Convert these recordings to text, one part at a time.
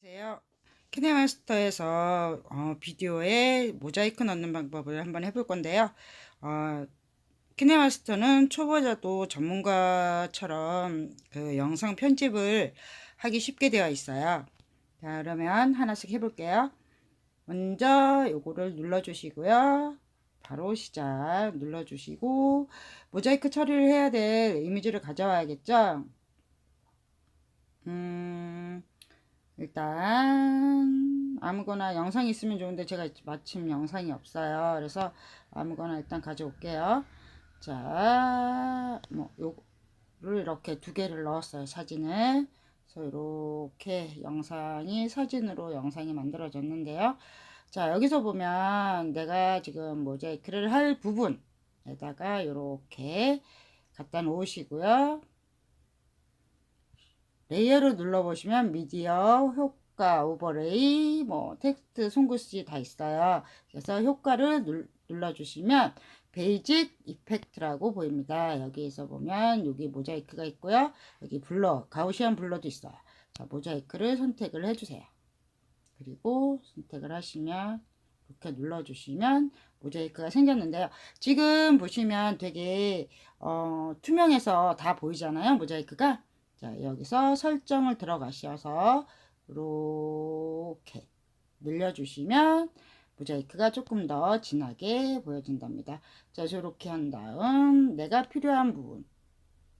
안녕하세요. 키네마스터에서 어, 비디오에 모자이크 넣는 방법을 한번 해볼 건데요. 어, 키네마스터는 초보자도 전문가처럼 그 영상 편집을 하기 쉽게 되어 있어요. 자, 그러면 하나씩 해볼게요. 먼저 요거를 눌러주시고요. 바로 시작 눌러주시고 모자이크 처리를 해야 될 이미지를 가져와야겠죠. 음, 일단 아무거나 영상이 있으면 좋은데 제가 마침 영상이 없어요. 그래서 아무거나 일단 가져올게요. 자, 뭐 요를 이렇게 두 개를 넣었어요. 사진을. 그래서 이렇게 영상이 사진으로 영상이 만들어졌는데요. 자, 여기서 보면 내가 지금 모자이크를 할 부분에다가 이렇게 갖다 놓으시고요. 레이어를 눌러보시면 미디어, 효과, 오버레이, 뭐 텍스트, 손글씨 다 있어요. 그래서 효과를 눌, 눌러주시면 베이직 이펙트라고 보입니다. 여기에서 보면 여기 모자이크가 있고요. 여기 블러, 가우시안 블러도 있어요. 자, 모자이크를 선택을 해주세요. 그리고 선택을 하시면 이렇게 눌러주시면 모자이크가 생겼는데요. 지금 보시면 되게 어, 투명해서 다 보이잖아요. 모자이크가. 자, 여기서 설정을 들어가셔서 이렇게 늘려주시면 모자이크가 조금 더 진하게 보여진답니다. 자, 저렇게 한 다음 내가 필요한 부분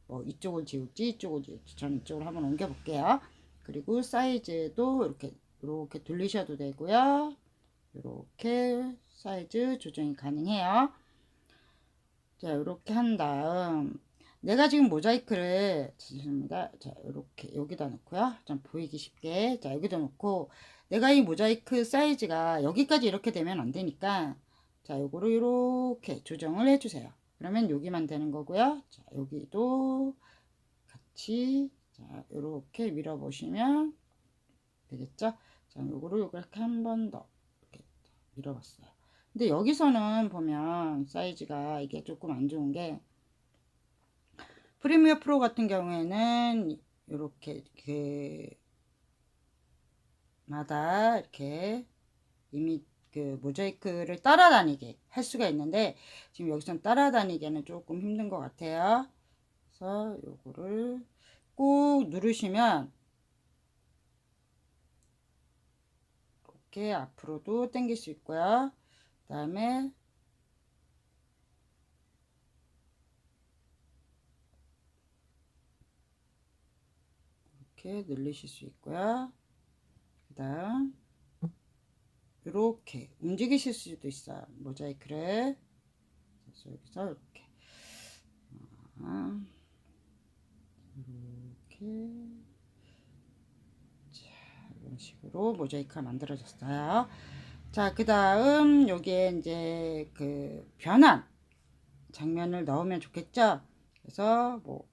뭐 이쪽을 지울지 이쪽을 지울지 저는 이쪽으로 한번 옮겨 볼게요. 그리고 사이즈도 이렇게 이렇게 돌리셔도 되고요. 이렇게 사이즈 조정이 가능해요. 자, 이렇게 한 다음 내가 지금 모자이크를 죄송합니다. 자, 이렇게 여기다 놓고요. 좀 보이기 쉽게. 자, 여기다 놓고 내가 이 모자이크 사이즈가 여기까지 이렇게 되면 안 되니까 자, 요거를 이렇게 조정을 해 주세요. 그러면 여기만 되는 거고요. 자, 여기도 같이 자, 이렇게 밀어 보시면 되겠죠? 자, 요거를 이렇게 한 번 더 이렇게 밀어 봤어요. 근데 여기서는 보면 사이즈가 이게 조금 안 좋은 게 프리미어 프로 같은 경우에는 이렇게 그 마다 이렇게 이미 그 모자이크를 따라다니게 할 수가 있는데 지금 여기서는 따라다니기에는 조금 힘든 것 같아요. 그래서 요거를 꾹 누르시면 이렇게 앞으로도 당길 수 있고요. 그 다음에 이렇게 늘리실 수 있고요. 그 다음 이렇게 움직이실 수도 있어요. 모자이크를 여기서 이렇게 아, 이렇게 자, 이런 식으로 모자이크가 만들어졌어요. 자, 그 다음 여기에 이제 그 변환 장면을 넣으면 좋겠죠? 그래서 뭐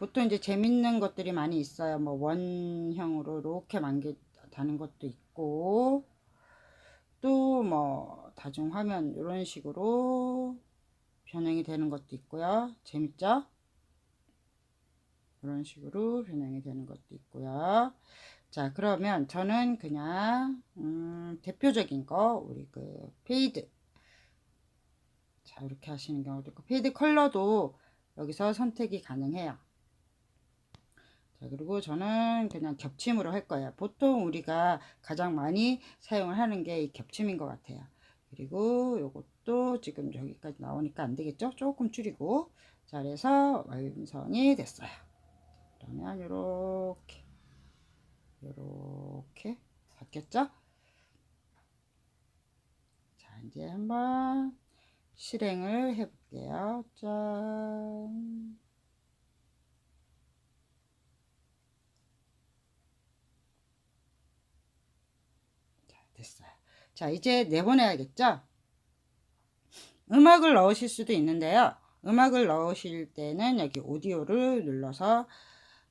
보통 이제 재밌는 것들이 많이 있어요. 뭐 원형으로 이렇게 만들다는 것도 있고 또 뭐 다중 화면 이런 식으로 변형이 되는 것도 있고요. 재밌죠? 이런 식으로 변형이 되는 것도 있고요. 자, 그러면 저는 그냥 음, 대표적인 거 우리 그 페이드 자, 이렇게 하시는 경우도 있고 페이드 컬러도 여기서 선택이 가능해요. 자, 그리고 저는 그냥 겹침으로 할 거예요. 보통 우리가 가장 많이 사용을 하는 게 이 겹침인 것 같아요. 그리고 이것도 지금 여기까지 나오니까 안 되겠죠? 조금 줄이고. 자, 그래서 완성이 됐어요. 그러면 이렇게, 이렇게 바뀌었죠? 자, 이제 한번 실행을 해볼게요. 짠. 됐어요. 자, 이제 내보내야겠죠? 음악을 넣으실 수도 있는데요. 음악을 넣으실 때는 여기 오디오를 눌러서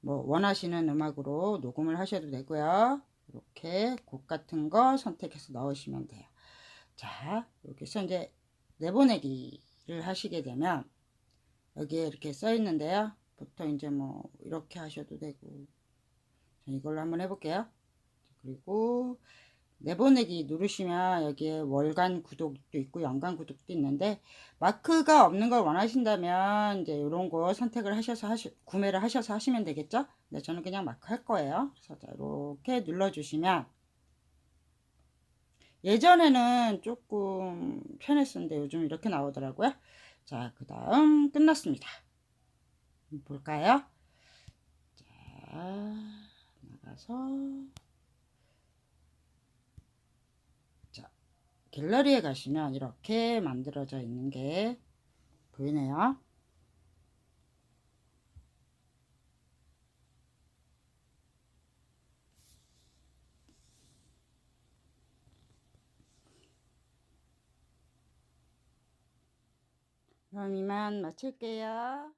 뭐 원하시는 음악으로 녹음을 하셔도 되고요. 이렇게 곡 같은 거 선택해서 넣으시면 돼요. 자, 여기서 이제 내보내기를 하시게 되면 여기에 이렇게 써 있는데요. 보통 이제 뭐 이렇게 하셔도 되고 이걸로 한번 해볼게요. 그리고 내보내기 누르시면 여기에 월간 구독도 있고 연간 구독도 있는데 마크가 없는 걸 원하신다면 이제 이런 거 선택을 하셔서 하시, 구매를 하셔서 하시면 되겠죠? 네, 저는 그냥 마크 할 거예요. 그래서 자, 이렇게 눌러주시면 예전에는 조금 편했었는데 요즘 이렇게 나오더라고요. 자, 그 다음 끝났습니다. 볼까요? 자, 나가서 자, 갤러리에 가시면 이렇게 만들어져 있는 게 보이네요. 그럼 이만 마칠게요.